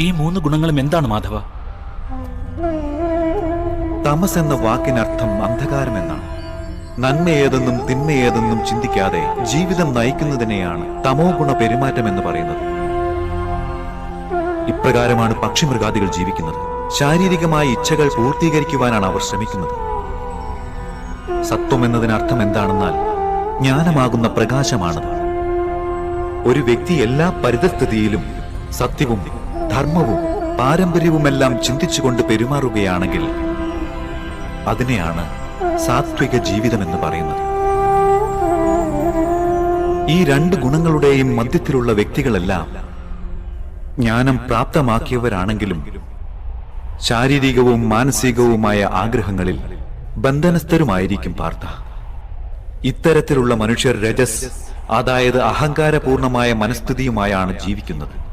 ഈ മൂന്ന് ഗുണങ്ങളും എന്താണ് മാധവ? തമസ് എന്ന വാക്കിനർത്ഥം അന്ധകാരം എന്നാണ് നന്മയേതെന്നും തിന്മയേതെന്നും ചിന്തിക്കാതെ ജീവിതം നയിക്കുന്നതിനെയാണ് തമോ ഗുണ പെരുമാറ്റം എന്ന് പറയുന്നത്. ഇപ്രകാരമാണ് പക്ഷിമൃഗാദികൾ ജീവിക്കുന്നത്. ശാരീരികമായ ഇച്ഛകൾ പൂർത്തീകരിക്കുവാനാണ് അവർ ശ്രമിക്കുന്നത്. സത്വം എന്നതിനർത്ഥം എന്താണെന്നാൽ ജ്ഞാനമാകുന്ന പ്രകാശമാണത്. ഒരു വ്യക്തി എല്ലാ പരിതസ്ഥിതിയിലും സത്യവും ധർമ്മവും പാരമ്പര്യവുമെല്ലാം ചിന്തിച്ചുകൊണ്ട് പെരുമാറുകയാണെങ്കിൽ അതിനെയാണ് സാത്വിക ജീവിതമെന്ന് പറയുന്നത്. ഈ രണ്ട് ഗുണങ്ങളുടെയും മധ്യത്തിലുള്ള വ്യക്തികളെല്ലാം ജ്ഞാനം പ്രാപ്തമാക്കിയവരാണെങ്കിലും ശാരീരികവും മാനസികവുമായ ആഗ്രഹങ്ങളിൽ ബന്ധനസ്ഥരുമായിരിക്കും പാർത്ഥ. ഇത്തരത്തിലുള്ള മനുഷ്യർ രജസ് അതായത് അഹങ്കാരപൂർണമായ മനസ്ഥിതിയുമായാണ് ജീവിക്കുന്നത്.